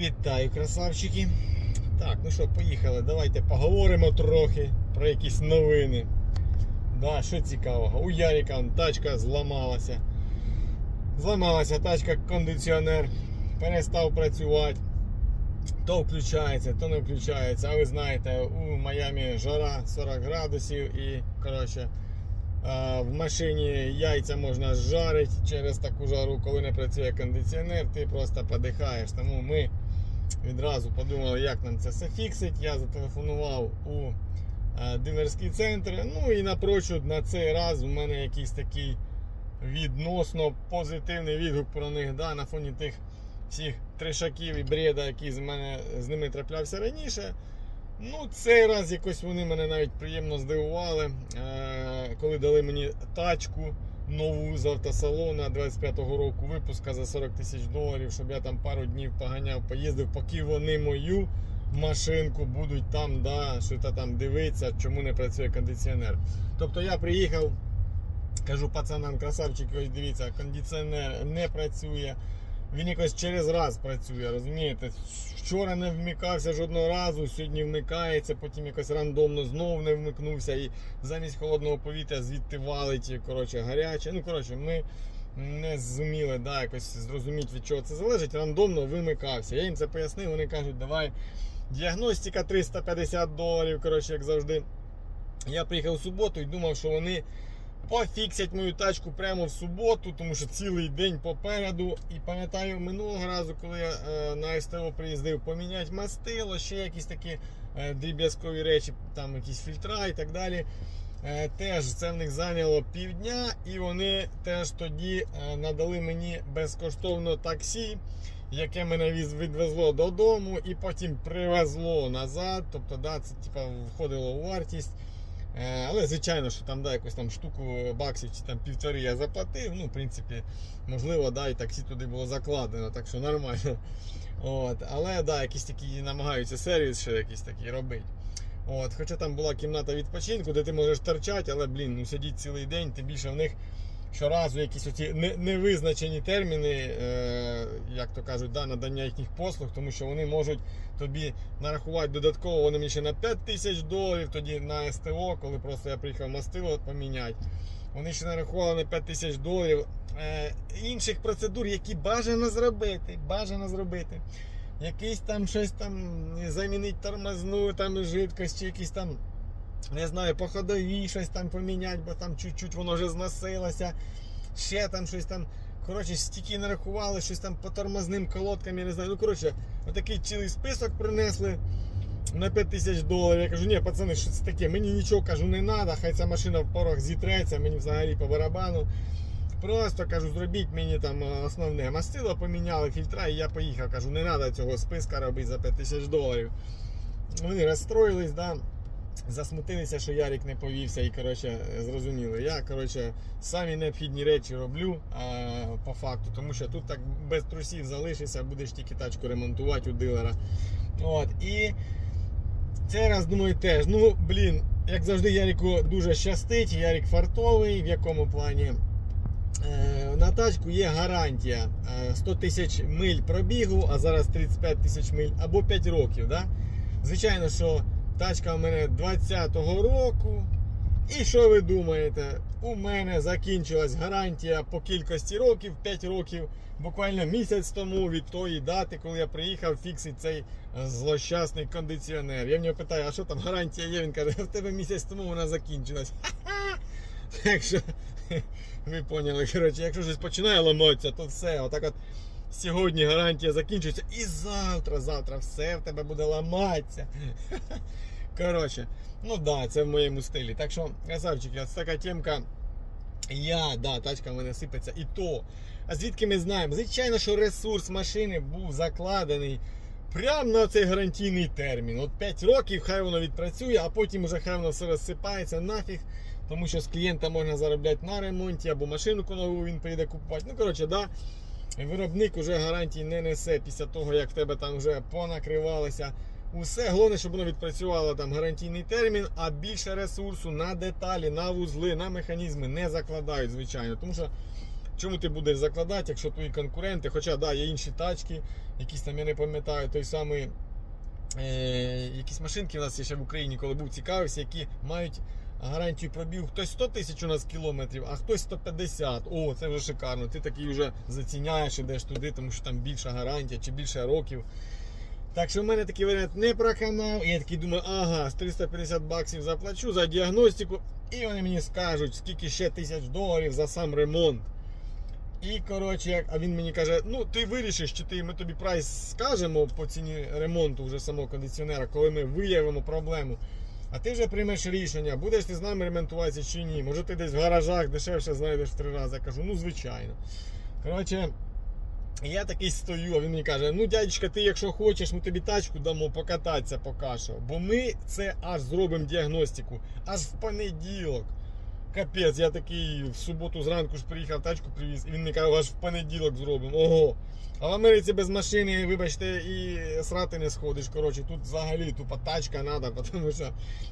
Вітаю, красавчики. Так, ну що, поїхали. Давайте поговоримо трохи про якісь новини. Да, що цікавого? У Яріка тачка зламалася. Зламалася тачка, кондиціонер перестав працювати. То включається, то не включається. А ви знаєте, у Майамі жара 40 градусів і коротше. В машині яйця можна жарити через таку жару, коли не працює кондиціонер, ти просто подихаєш. Тому ми відразу подумали, як нам це все фіксить. Я зателефонував у е, дилерський центр. Ну і напрочуд на цей раз у мене якийсь такий відносно позитивний відгук про них да, на фоні тих всіх трешаків і бреда, які з мене з ними траплявся раніше. Ну, цей раз якось вони мене навіть приємно здивували, е, коли дали мені тачку нову з автосалона 25-го року випуска за 40 тисяч доларів, щоб я там пару днів поганяв, поїздив, поки вони мою машинку будуть там, да, що то там дивитися, чому не працює кондиціонер. Тобто я приїхав, кажу пацанам, красавчики, ось дивіться, кондиціонер не працює. Він якось через раз працює, розумієте? Вчора не вмикався жодного разу, сьогодні вмикається, потім якось рандомно знов не вмикнувся і замість холодного повітря звідти валить коротше, гаряче. Ну, коротше, ми не зуміли да, якось зрозуміти, від чого це залежить. Рандомно вимикався. Я їм це пояснив, вони кажуть, давай діагностика 350 доларів, коротше, як завжди. Я приїхав в суботу і думав, що вони пофіксять мою тачку прямо в суботу, тому що цілий день попереду. І пам'ятаю минулого разу, коли я е, на СТО приїздив поміняти мастило, ще якісь такі е, дріб'язкові речі, там якісь фільтра і так далі. Е, теж це в них зайняло півдня, і вони теж тоді надали мені безкоштовно таксі, яке мене відвезло додому і потім привезло назад. Тобто, да, це типа входило у вартість. Е, Але звичайно, що там да, якусь там штуку баксів чи там півтори я заплатив. Ну, в принципі, можливо, да, і таксі туди було закладено, так що нормально. От. Але да, якісь такі намагаються сервіс ще якісь такі робити. От. Хоча там була кімната відпочинку, де ти можеш торчати, але блін, ну сидіть цілий день, тим більше в них щоразу якісь оці невизначені терміни, е, як то кажуть, да, надання їхніх послуг, тому що вони можуть тобі нарахувати додатково, вони мені ще на 5 тисяч доларів, тоді на СТО, коли просто я приїхав мастило поміняти. Вони ще нарахували на 5 тисяч доларів е, інших процедур, які бажано зробити. Бажано зробити. Якийсь там щось там замінити тормозну, там жидкость, чи якісь там, не знаю, по ходовій щось там поміняти, бо там чуть-чуть воно вже зносилося. Ще там щось там. Коротше, стільки нарахували, щось там по тормозним колодкам, я не знаю. Ну, коротше, отакий цілий список принесли на 5 тисяч доларів. Я кажу, ні, пацани, що це таке? Мені нічого кажу, не треба, хай ця машина в порох зітреться, мені взагалі по барабану. Просто кажу, зробіть мені там е, основне мастило, поміняли фільтра, і я поїхав. Кажу, не треба цього списка робити за 5 тисяч доларів. Вони розстроїлись, да. Засмутилися, що Ярик не повівся і коротше, зрозуміли. Я коротше, самі необхідні речі роблю а, по факту, тому що тут так без трусів залишишся, будеш тільки тачку ремонтувати у дилера. От, і цей раз думаю теж. Ну, блін, як завжди, Ярику дуже щастить, Ярик фартовий, в якому плані. Е, На тачку є гарантія Е, 100 тисяч миль пробігу, а зараз 35 тисяч миль або 5 років. Да? Звичайно, що тачка у мене 20-го року. І що ви думаєте? У мене закінчилась гарантія по кількості років, 5 років, буквально місяць тому від тої дати, коли я приїхав фіксити цей злощасний кондиціонер. Я в нього питаю, а що там гарантія є? Він каже, в тебе місяць тому вона закінчилась. Ха-ха! Так що ви поняли, коротше, якщо щось починає ламатися, то все. Отак от сьогодні гарантія закінчується, і завтра, завтра все в тебе буде ламатися. Коротше, ну да, це в моєму стилі. Так що, красавчики, ось така темка. Я, да, тачка в мене сипеться. І то. А звідки ми знаємо? Звичайно, що ресурс машини був закладений прямо на цей гарантійний термін. От 5 років хай воно відпрацює, а потім вже хай воно все розсипається нафіг. Тому що з клієнта можна заробляти на ремонті або машину нову він прийде купувати. Ну, коротше, да. Виробник уже гарантій не несе після того, як в тебе там вже понакривалося. Усе головне, щоб воно відпрацювало там гарантійний термін, а більше ресурсу на деталі, на вузли, на механізми не закладають, звичайно. Тому що чому ти будеш закладати, якщо твої конкуренти, хоча да, є інші тачки, якісь там я не пам'ятаю, той самий. Е, якісь машинки у нас є ще в Україні, коли був цікавився, які мають гарантію пробігу. Хтось 100 тисяч у нас кілометрів, а хтось 150. О, це вже шикарно. Ти такий вже заціняєш, ідеш туди, тому що там більша гарантія чи більше років. Так що в мене такий варіант не проканав. Я такий думаю, ага, з 350 баксів заплачу за діагностику. І вони мені скажуть, скільки ще тисяч доларів за сам ремонт. І коротше, а він мені каже: ну ти вирішиш, чи ти ми тобі прайс скажемо по ціні ремонту вже самого кондиціонера, коли ми виявимо проблему. А ти вже приймеш рішення, будеш ти з нами ремонтуватися чи ні. Може ти десь в гаражах дешевше знайдеш три рази. Я кажу, ну звичайно. Коротше, я такий стою, а він мені каже: ну дядечка, ти якщо хочеш, ми тобі тачку дамо покататися поки. Бо ми це аж зробимо діагностику, аж в понеділок. Капець, я такий в суботу зранку ж приїхав, тачку привіз, і він мені каже, аж в понеділок зробимо. Ого. А в Америці без машини, вибачте, і срати не сходиш. Коротше, тут взагалі тупо тачка треба, тому що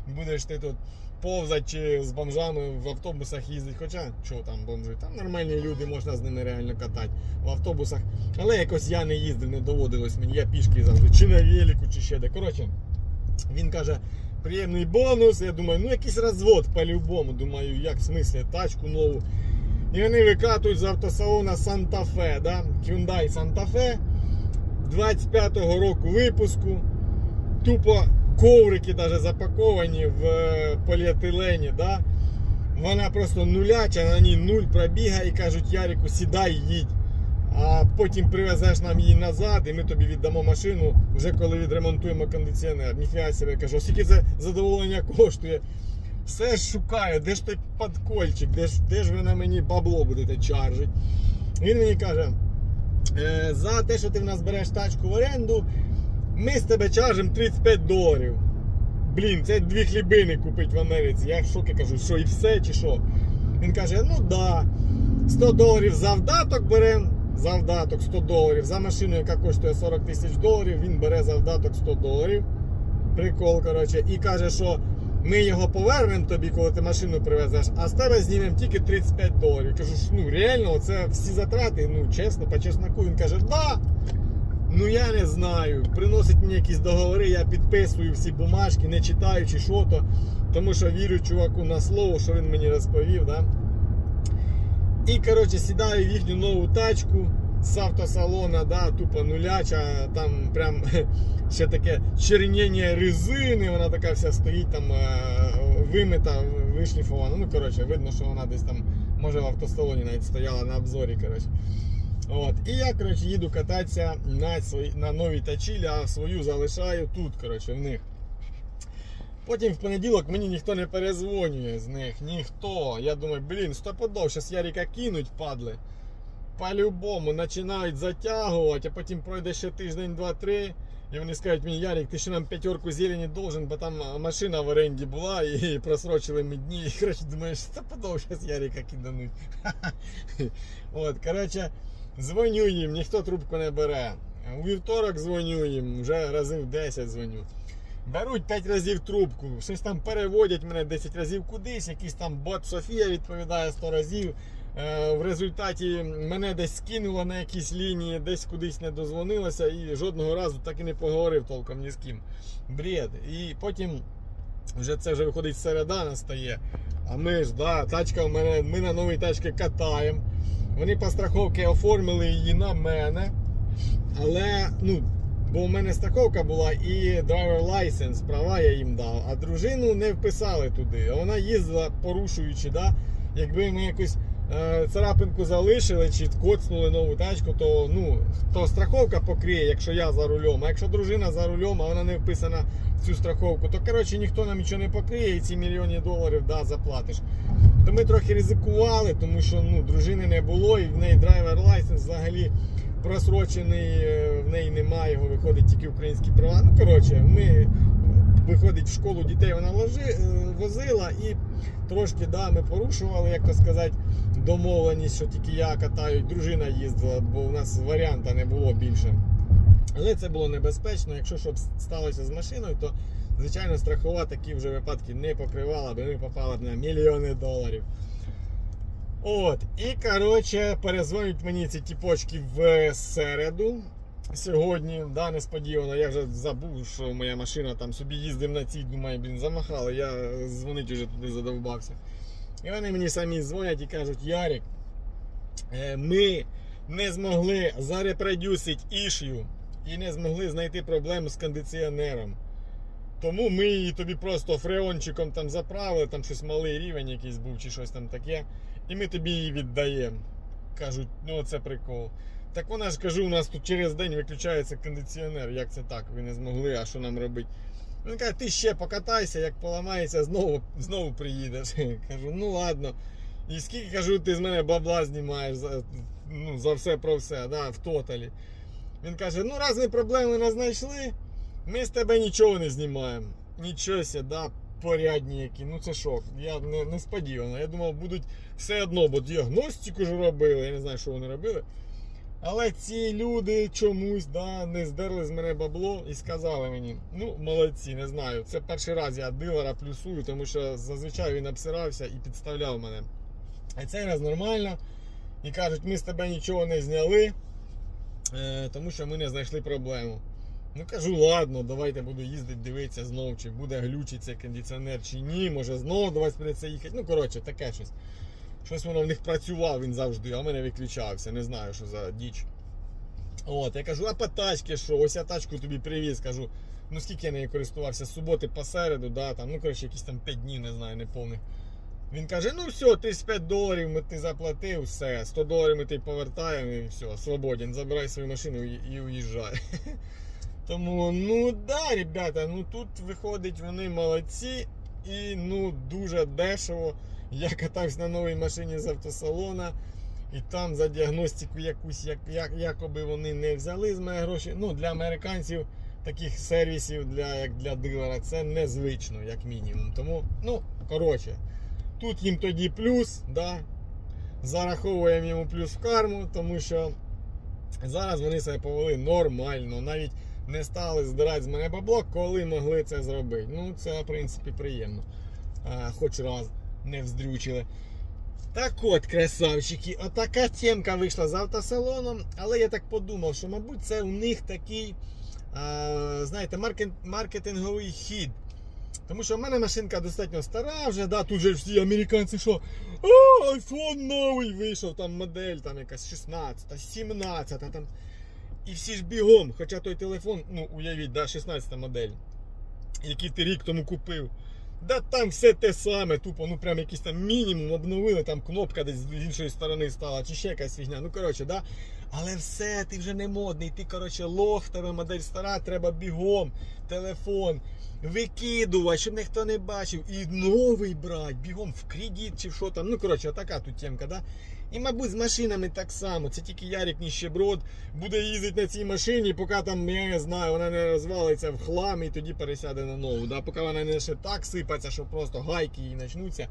будеш ти тут повзати чи з бомжами в автобусах їздити. Хоча, що там бомжи? Там нормальні люди, можна з ними реально катати в автобусах. Але якось я не їздив, не доводилось мені, я пішки завжди, чи на велику, чи ще де. Коротше, він каже, приємний бонус. Я думаю, ну якийсь розвод по-любому. Думаю, як в смислі, тачку нову. І вони викатують з автосалона Санта-Фе, да? Hyundai Santa-Fe 25-го року випуску. Тупо коврики даже запаковані в е, поліетилені. Да? Вона просто нуляча, на ній нуль пробіга і кажуть, Ярику, сідай, їдь. А потім привезеш нам її назад, і ми тобі віддамо машину, вже коли відремонтуємо кондиціонер. Ніфіга себе кажу, скільки це задоволення коштує. Все ж шукаю, де ж той подкольчик, де ж, де ж ви на мені бабло будете чаржити. Він мені каже, «Е, за те, що ти в нас береш тачку в оренду, ми з тебе чаржимо 35 доларів. Блін, це дві хлібини купить в Америці. Я в шокі кажу, що і все чи що. Він каже, ну да, 100 доларів завдаток беремо. Завдаток 100 доларів. За машину, яка коштує 40 тисяч доларів, він бере завдаток 100 доларів. Прикол, коротше, і каже, що ми його повернемо тобі, коли ти машину привезеш, а з тебе знімемо тільки 35 доларів. Кажу, що ну реально, це всі затрати, ну чесно, по чесноку. Він каже, да. Ну я не знаю. Приносить мені якісь договори, я підписую всі бумажки, не читаючи що то. Тому що вірю чуваку на слово, що він мені розповів. Да? І коротше сідаю в їхню нову тачку з автосалона, да, тупо нуляча, там прям ще таке черніння резини, вона така вся стоїть там е, вимита, вишліфована. Ну, коротше, видно, що вона десь там, може в автосалоні навіть стояла на обзорі. коротше. От. І я коротше, їду кататися на, свої, на новій тачілі, а свою залишаю тут, коротше, в них. Потім в понеділок мені ніхто не перезвонює з них, ніхто. Я думаю, блін, стопудов, зараз Ярика кинуть, падли. По-любому починають затягувати, а потім пройде ще тиждень, два-три. І вони скажуть мені, Ярик, ти ще нам п'ятерку зелені должен, бо там машина в оренді була і просрочили ми дні. І коротше, думаєш, стопудов, зараз Ярика кидануть. От, коротше, дзвоню їм, ніхто трубку не бере. У вівторок дзвоню їм, вже разів 10 дзвоню. Беруть 5 разів трубку, щось там переводять мене 10 разів кудись, якийсь там бот Софія відповідає 100 разів. Е, В результаті мене десь скинуло на якісь лінії, десь кудись не дозвонилося і жодного разу так і не поговорив толком ні з ким. Бред. І потім вже це вже виходить середа настає. А ми ж, да, тачка в мене, ми на новій тачці катаємо. Вони по страховці оформили її на мене. Але, ну, бо у мене страховка була і driver license, права я їм дав, а дружину не вписали туди. Вона їздила порушуючи, да? якби ми якусь е, царапинку залишили чи коцнули нову тачку, то ну, то страховка покриє, якщо я за рулем. А якщо дружина за рулем, а вона не вписана в цю страховку, то коротше ніхто нам нічого не покриє і ці мільйони доларів да, заплатиш. То ми трохи ризикували, тому що ну, дружини не було і в неї драйвер лайсенс взагалі просрочений, е, в неї немає, його виходить тільки українські права. Ну, коротше, ми е, виходить в школу дітей вона ложи, е, возила і трошки да, ми порушували, як то сказати, домовленість, що тільки я катаю, дружина їздила, бо у нас варіанта не було більше. Але це було небезпечно. Якщо щоб сталося з машиною, то звичайно страхова такі вже випадки не покривала, бо ми попали б на мільйони доларів. От, і коротше, перезвонять мені ці тіпочки в середу. Сьогодні, да, несподівано, я вже забув, що моя машина там собі їздив на цій, думаю, блін, замахали, я дзвонить уже туди задовбався. І вони мені самі дзвонять і кажуть, Ярик, е, ми не змогли зарепродюсити ішю і не змогли знайти проблему з кондиціонером. Тому ми її тобі просто фреончиком там заправили, там щось малий рівень якийсь був чи щось там таке. І ми тобі її віддаємо. Кажуть, ну це прикол. Так вона ж кажу, у нас тут через день виключається кондиціонер. Як це так? Ви не змогли, а що нам робити? Він каже, ти ще покатайся, як поламається, знову, знову приїдеш. Кажу, ну ладно. І скільки кажу, ти з мене бабла знімаєш за, ну, за все про все, да, в тоталі. Він каже, ну раз ми проблеми не знайшли, ми з тебе нічого не знімаємо. Нічого ся, да, порядні які. Ну це шок. Я не, несподівано. Я думав, будуть все одно, бо діагностику ж робили. Я не знаю, що вони робили. Але ці люди чомусь да, не здерли з мене бабло і сказали мені, ну молодці, не знаю. Це перший раз я дилера плюсую, тому що зазвичай він обсирався і підставляв мене. А цей раз нормально. І кажуть, ми з тебе нічого не зняли, е, тому що ми не знайшли проблему. Ну кажу, ладно, давайте буду їздити, дивитися знов, чи буде глючити цей кондиціонер, чи ні, може знову до вас прийдеться їхати. Ну, коротше, таке щось. Щось воно в них працював він завжди, а в мене виключався. Не знаю, що за діч. От, я кажу, а по тачці що? Ось я тачку тобі привіз, кажу. Ну скільки я нею користувався з суботи по середу, да, там, ну коротше, якісь там 5 днів, не знаю, не повних. Він каже, ну все, 35 доларів ми ти заплатив, все, 100 доларів ми ти повертаємо і все, свободен, забирай свою машину і, і уїжджай. Тому, ну да, ребята, ну тут виходить вони молодці і ну дуже дешево. Я катався на новій машині з автосалона, і там за діагностику якусь, як, як, якоби вони не взяли з мене гроші. Ну, для американців таких сервісів для, як для дилера це незвично, як мінімум. Тому, ну, коротше, тут їм тоді плюс, да, зараховуємо йому плюс в карму, тому що зараз вони себе повели нормально. Навіть не стали здирати з мене бабло, коли могли це зробити. Ну, це, в принципі, приємно. А, хоч раз не вздрючили. Так от, красавчики, отака темка вийшла з автосалоном, але я так подумав, що, мабуть, це у них такий, а, знаєте, маркет, маркетинговий хід. Тому що в мене машинка достатньо стара вже, да, тут же всі американці, що а, айфон новий вийшов, там модель там якась 16, 17, там. І всі ж бігом, хоча той телефон, ну уявіть, да, 16 модель, який ти рік тому купив. Да там все те саме, тупо, ну прям якийсь там мінімум обновили, там кнопка десь з іншої сторони стала, чи ще якась фігня. Ну коротше, да. Але все, ти вже не модний, ти коротше лох, тебе модель стара, треба бігом, телефон, викидувати, щоб ніхто не бачив. І новий брати, бігом в кредит чи що там. Ну коротше, така тут темка, да. І, мабуть, з машинами так само. Це тільки Ярик Ніщеброд буде їздити на цій машині, поки там, я не знаю, вона не розвалиться в хлам і тоді пересяде на нову. Да? Поки вона не ще так сипаться, що просто гайки її почнуться.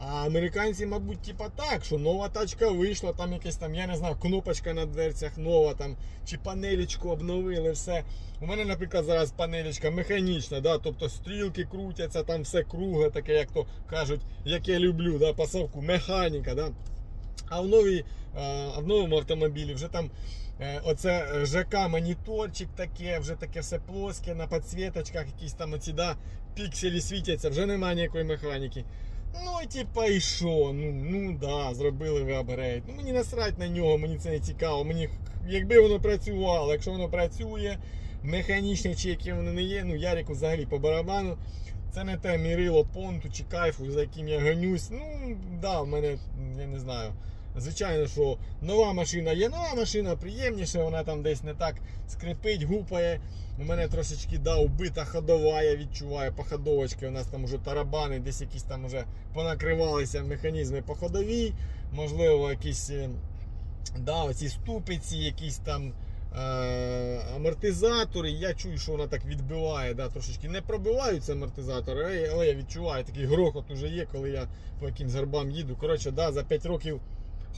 А американці, мабуть, типа так, що нова тачка вийшла, там якась там, я не знаю, кнопочка на дверцях нова, там, чи панелечку обновили, все. У мене, наприклад, зараз панелечка механічна, да, тобто стрілки крутяться, там все кругле, таке, як то кажуть, як я люблю, да, пасовку, механіка. Да. А в новій, в новому автомобілі вже там е, оце ЖК моніторчик таке, вже таке все плоске, на підсвіточках якісь там оці, да, пікселі світяться, вже немає ніякої механіки. Ну типа і що? Ну, ну да, зробили ви апгрейд. Ну мені насрать на нього, мені це не цікаво. Мені якби воно працювало, якщо воно працює, механічне чи яке воно не є, ну Ярику взагалі по барабану. Це не те мірило понту чи кайфу, за яким я гонюсь. Ну, да, в мене, я не знаю. Звичайно, що нова машина є нова машина, приємніше, вона там десь не так скрипить, гупає. У мене трошечки да, убита ходова, я відчуваю походовочки. У нас там вже тарабани, десь якісь там вже понакривалися механізми по ходовій. Можливо, якісь е, да, оці ступиці, якісь там е, амортизатори. Я чую, що вона так відбиває. Да, трошечки не пробиваються амортизатори, але я відчуваю такий грохот уже є, коли я по якимсь горбам їду. Коротше, да, за 5 років.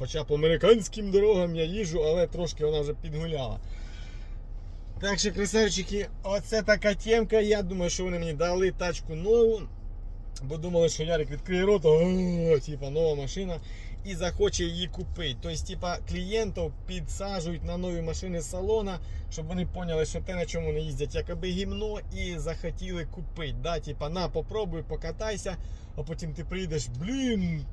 Хоча по американським дорогам я їжджу, але трошки вона вже підгуляла. Так що, красавчики, оце така темка. Я думаю, що вони мені дали тачку нову. Бо думали, що Ярик відкриє рот, типа нова машина. і захоче її купити. Тобто, типа, клієнтів підсаджують на нові машини з салона, щоб вони поняли, що те, на чому вони їздять, якоби гімно, і захотіли купити. Да? Типа, на, попробуй, покатайся, а потім ти прийдеш, блін,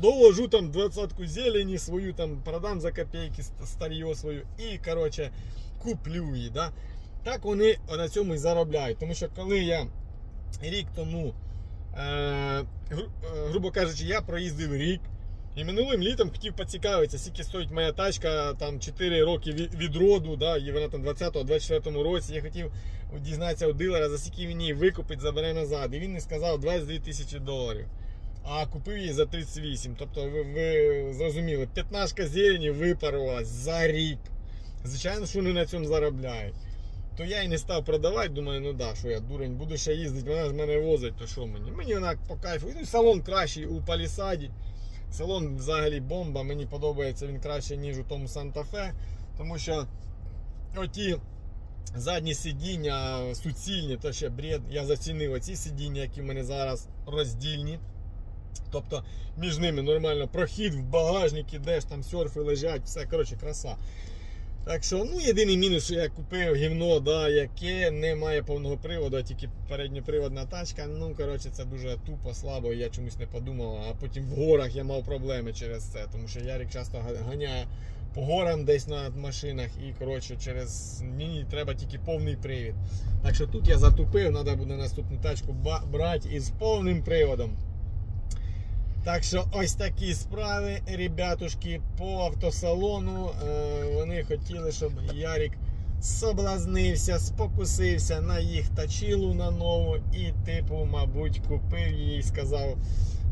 доложу там двадцятку зелені свою, там продам за копійки ст- свою і, коротше, куплю її. Да? Так вони на цьому і заробляють. Тому що коли я рік тому, е, гру- е, грубо кажучи, я проїздив рік. І минулим літом хотів поцікавитися, скільки стоїть моя тачка там 4 роки від, роду, да, і вона там 20-24 році. Я хотів дізнатися у дилера, за скільки він її викупить, забере назад. І він мені сказав 22 тисячі доларів. А купив її за 38. Тобто, ви, ви зрозуміли, 15 зелені випарувалась за рік. Звичайно, що вони на цьому заробляють. То я і не став продавати, думаю, ну да, що я дурень, буду ще їздити, вона ж мене возить, то що мені? Мені вона по кайфу. Ну, салон кращий у палісаді. Салон взагалі бомба, мені подобається він краще, ніж у тому Санта-Фе, тому що оті задні сидіння суцільні, то ще бред. Я зацінив оці сидіння, які в мене зараз роздільні. Тобто між ними нормально прохід в багажник, ідеш, там серфи лежать, все, коротше, краса. Так що, ну, єдиний мінус, що я купив гівно, да, яке не має повного приводу, а тільки передньоприводна тачка. Ну, коротше, це дуже тупо, слабо, я чомусь не подумав. А потім в горах я мав проблеми через це, тому що Ярик часто ганяє по горам десь на машинах і коротше, через мені треба тільки повний привід. Так що тут я затупив, треба буде наступну тачку брати із повним приводом. Так що ось такі справи, ребятушки, по автосалону. Е, вони хотіли, щоб Ярик соблазнився, спокусився на їх тачілу на нову і, типу, мабуть, купив її і сказав,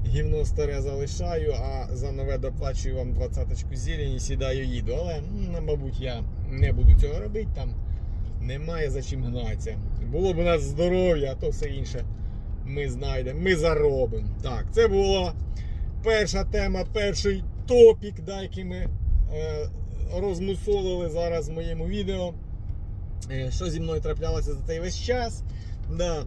гівно старе залишаю, а за нове доплачую вам двадцяточку зелені, сідаю їду. Але, мабуть, я не буду цього робити там. Немає за чим гнатися. Було б у нас здоров'я, а то все інше ми знайдемо, ми заробимо. Так, це була перша тема, перший топік, да, який ми е, розмусолили зараз в моєму відео. Е, що зі мною траплялося за цей весь час. Да.